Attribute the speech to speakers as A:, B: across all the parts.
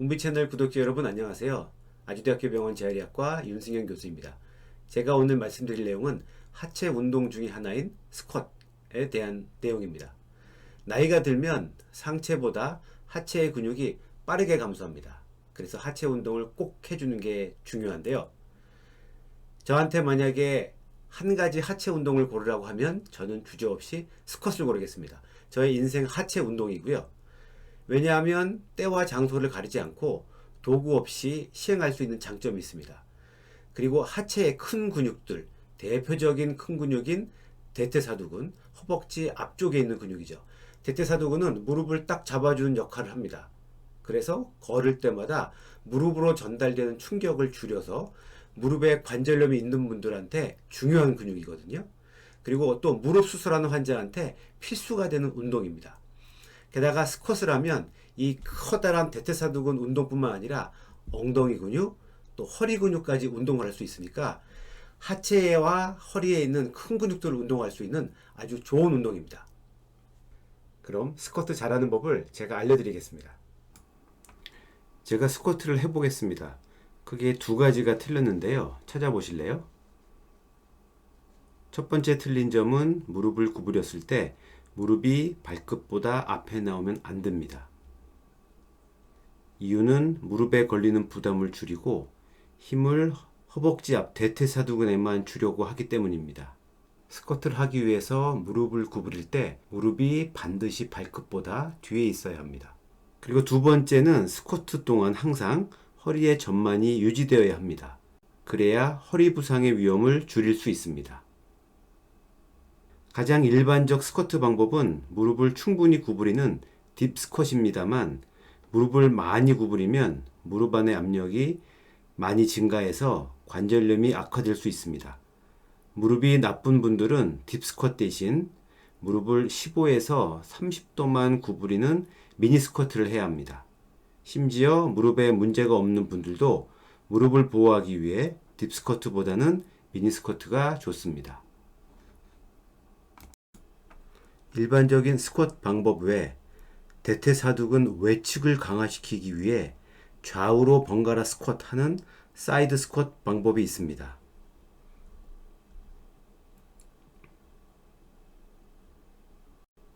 A: 운비 채널 구독자 여러분 안녕하세요. 아주대학교 병원 재활의학과 윤승현 교수입니다. 제가 오늘 말씀드릴 내용은 하체 운동 중의 하나인 스쿼트에 대한 내용입니다. 나이가 들면 상체보다 하체의 근육이 빠르게 감소합니다. 그래서 하체 운동을 꼭 해주는 게 중요한데요. 저한테 만약에 한 가지 하체 운동을 고르라고 하면 저는 주저없이 스쿼트를 고르겠습니다. 저의 인생 하체 운동이고요. 왜냐하면 때와 장소를 가리지 않고 도구 없이 시행할 수 있는 장점이 있습니다. 그리고 하체의 큰 근육들, 대표적인 큰 근육인 대퇴사두근, 허벅지 앞쪽에 있는 근육이죠. 대퇴사두근은 무릎을 딱 잡아주는 역할을 합니다. 그래서 걸을 때마다 무릎으로 전달되는 충격을 줄여서 무릎에 관절염이 있는 분들한테 중요한 근육이거든요. 그리고 또 무릎 수술하는 환자한테 필수가 되는 운동입니다. 게다가 스쿼트를 하면 이 커다란 대퇴사두근 운동뿐만 아니라 엉덩이 근육, 또 허리 근육까지 운동을 할 수 있으니까 하체와 허리에 있는 큰 근육들을 운동할 수 있는 아주 좋은 운동입니다. 그럼 스쿼트 잘하는 법을 제가 알려드리겠습니다. 제가 스쿼트를 해보겠습니다. 크게 두 가지가 틀렸는데요. 찾아보실래요? 첫 번째 틀린 점은 무릎을 구부렸을 때 무릎이 발끝보다 앞에 나오면 안 됩니다. 이유는 무릎에 걸리는 부담을 줄이고 힘을 허벅지 앞 대퇴사두근에만 주려고 하기 때문입니다. 스쿼트를 하기 위해서 무릎을 구부릴 때 무릎이 반드시 발끝보다 뒤에 있어야 합니다. 그리고 두 번째는 스쿼트 동안 항상 허리의 전만이 유지되어야 합니다. 그래야 허리 부상의 위험을 줄일 수 있습니다. 가장 일반적 스쿼트 방법은 무릎을 충분히 구부리는 딥 스쿼트입니다만 무릎을 많이 구부리면 무릎 안의 압력이 많이 증가해서 관절염이 악화될 수 있습니다. 무릎이 나쁜 분들은 딥 스쿼트 대신 무릎을 15에서 30도만 구부리는 미니 스쿼트를 해야 합니다. 심지어 무릎에 문제가 없는 분들도 무릎을 보호하기 위해 딥 스쿼트보다는 미니 스쿼트가 좋습니다. 일반적인 스쿼트 방법 외에 대퇴사두근 외측을 강화시키기 위해 좌우로 번갈아 스쿼트 하는 사이드 스쿼트 방법이 있습니다.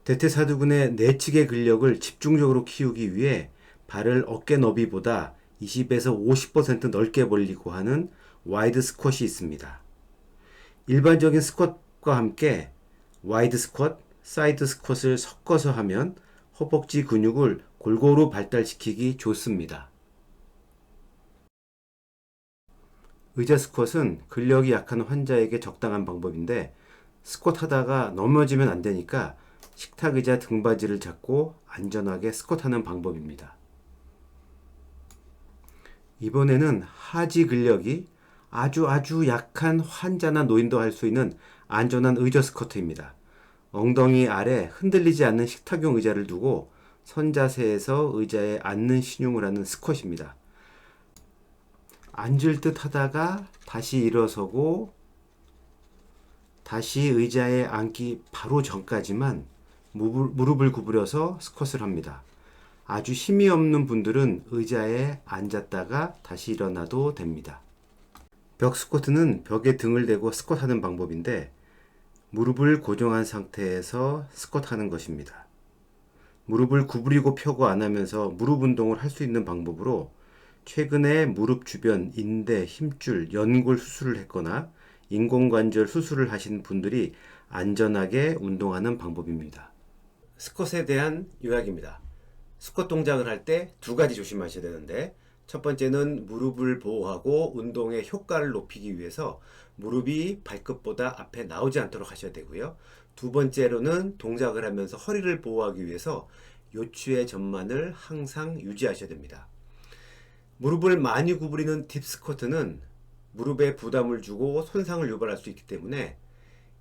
A: 대퇴사두근의 내측의 근력을 집중적으로 키우기 위해 발을 어깨 너비보다 20에서 50% 넓게 벌리고 하는 와이드 스쿼시 있습니다. 일반적인 스쿼트과 함께 와이드 스쿼트, 사이드 스쿼트를 섞어서 하면 허벅지 근육을 골고루 발달시키기 좋습니다. 의자 스쿼트는 근력이 약한 환자에게 적당한 방법인데 스쿼트 하다가 넘어지면 안 되니까 식탁 의자 등받이를 잡고 안전하게 스쿼트 하는 방법입니다. 이번에는 하지 근력이 아주 아주 약한 환자나 노인도 할 수 있는 안전한 의자 스쿼트입니다. 엉덩이 아래 흔들리지 않는 식탁용 의자를 두고 선자세에서 의자에 앉는 신용을 하는 스쿼트입니다. 앉을 듯 하다가 다시 일어서고 다시 의자에 앉기 바로 전까지만 무릎을 구부려서 스쿼트를 합니다. 아주 힘이 없는 분들은 의자에 앉았다가 다시 일어나도 됩니다. 벽 스쿼트는 벽에 등을 대고 스쿼트하는 방법인데 무릎을 고정한 상태에서 스쿼트 하는 것입니다. 무릎을 구부리고 펴고 안 하면서 무릎 운동을 할 수 있는 방법으로 최근에 무릎 주변 인대, 힘줄, 연골 수술을 했거나 인공관절 수술을 하신 분들이 안전하게 운동하는 방법입니다. 스쿼트에 대한 요약입니다. 스쿼트 동작을 할 때 두 가지 조심하셔야 되는데 첫 번째는 무릎을 보호하고 운동의 효과를 높이기 위해서 무릎이 발끝보다 앞에 나오지 않도록 하셔야 되고요. 두 번째로는 동작을 하면서 허리를 보호하기 위해서 요추의 전만을 항상 유지하셔야 됩니다. 무릎을 많이 구부리는 딥 스쿼트는 무릎에 부담을 주고 손상을 유발할 수 있기 때문에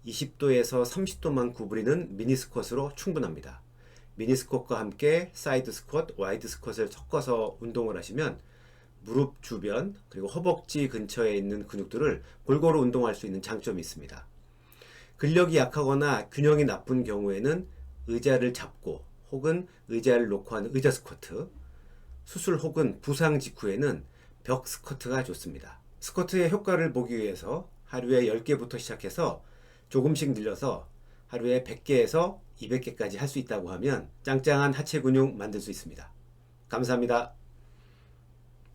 A: 20도에서 30도만 구부리는 미니 스쿼트로 충분합니다. 미니 스쿼트와 함께 사이드 스쿼트, 와이드 스쿼트를 섞어서 운동을 하시면 무릎 주변 그리고 허벅지 근처에 있는 근육들을 골고루 운동할 수 있는 장점이 있습니다. 근력이 약하거나 균형이 나쁜 경우에는 의자를 잡고 혹은 의자를 놓고 하는 의자 스쿼트, 수술 혹은 부상 직후에는 벽 스쿼트가 좋습니다. 스쿼트의 효과를 보기 위해서 하루에 10개부터 시작해서 조금씩 늘려서 하루에 100개에서 200개까지 할 수 있다고 하면 짱짱한 하체 근육 만들 수 있습니다. 감사합니다.